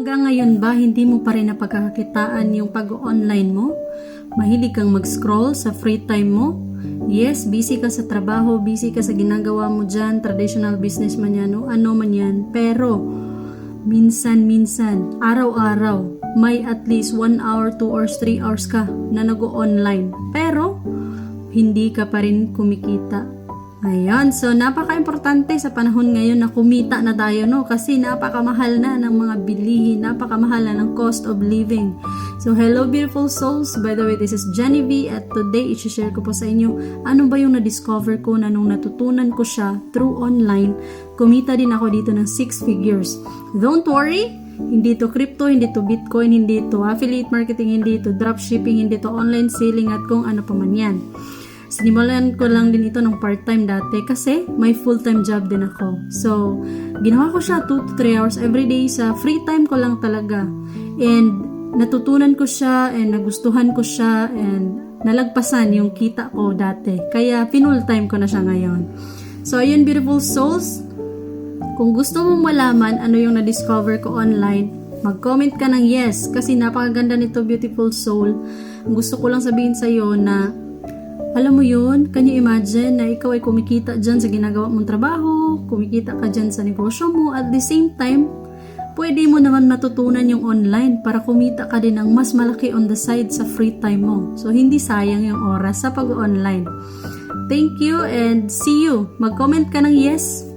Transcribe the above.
Hanggang ngayon ba hindi mo pa rin napagkakakitaan yung pag-online mo? Mahilig kang mag-scroll sa free time mo? Yes, busy ka sa trabaho, busy ka sa ginagawa mo dyan, traditional business man yan, o ano man yan. Pero, minsan-minsan, araw-araw, may at least 1 hour, 2 hours, 3 hours ka na nag-online. Pero, hindi ka pa rin kumikita. Ayan, so napaka-importante sa panahon ngayon na kumita na tayo, no? Kasi napakamahal na ng mga bilihin, napakamahal na ng cost of living. So, hello beautiful souls. By the way, this is Jenny V at today i-share ko po sa inyo ano ba yung na-discover ko na nung natutunan ko siya through online, kumita din ako dito ng 6 figures. Don't worry, hindi to crypto, hindi to bitcoin, hindi to affiliate marketing, hindi to dropshipping, hindi to online selling at kung ano pa man yan. Sinimulan ko lang din ito ng part-time dati kasi may full-time job din ako. So, ginawa ko siya 2 to 3 hours every day sa free time ko lang talaga. And natutunan ko siya and nagustuhan ko siya and nalagpasan yung kita ko dati. Kaya pinull time ko na siya ngayon. So, ayun beautiful souls. Kung gusto mong malaman ano yung na-discover ko online, mag-comment ka ng yes kasi napakaganda nito beautiful soul. Gusto ko lang sabihin sa iyo na alam mo yun, can you imagine na ikaw ay kumikita dyan sa ginagawa mong trabaho, kumikita ka dyan sa negosyo mo, at the same time, pwede mo naman matutunan yung online para kumita ka din ng mas malaki on the side sa free time mo. So, hindi sayang yung oras sa pag-online. Thank you and see you. Mag-comment ka ng yes